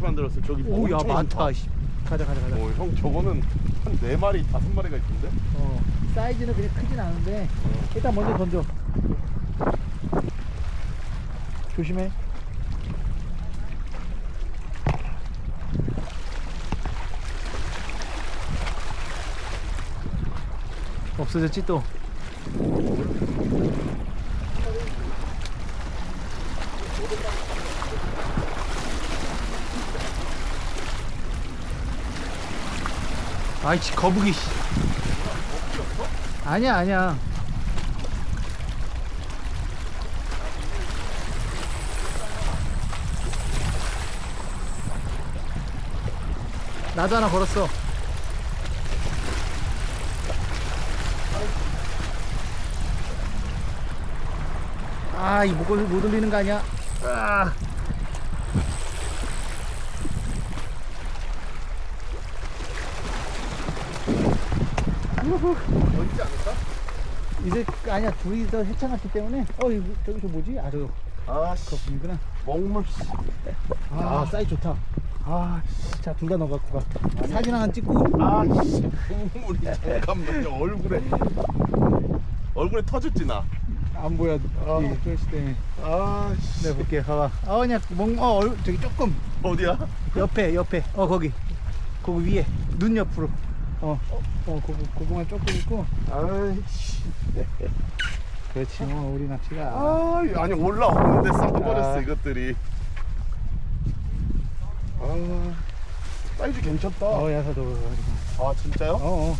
같이 만들었어. 저기 뭐 오야 엄청 많다 씨. 가자 가자 가자 어, 형 저거는 한 네 마리 다섯 마리가 있던데. 어 사이즈는 그냥 크진 않은데 일단 먼저 던져 조심해 없어졌지 또 아이씨 거북이 씨. 아니야 아니야 나도 하나 걸었어 아 이 목을 못 올리는 거 아니야 아. 어디지 않을까? 이제 아니야 둘이서 헤쳐놨기 때문에. 어 이거 저기 저 뭐지? 아 저거. 아씨 거북이구나. 먹물. 씨. 아, 사이즈 좋다. 아, 자 둘 다 넣어 갖고 가. 사진 하나 찍고. 아씨. 국물이 잠깐만요. 얼굴에. 얼굴에 터졌지 나. 안 보여. 아. 이 플래시 때문에. 아씨. 내가 볼게. 봐봐. 어 그냥 멍어 얼 저기 조금. 어디야? 옆에 옆에. 어 거기. 거기 위에. 눈 옆으로 어 어 어, 그거 그거만 조금 있고 아이씨. 그렇지 뭐 우리 낚시가 아 아니 올라오는데 썩어버렸어 아. 이것들이. 아 사이즈 괜찮다. 어 야사도 아 진짜요? 어 어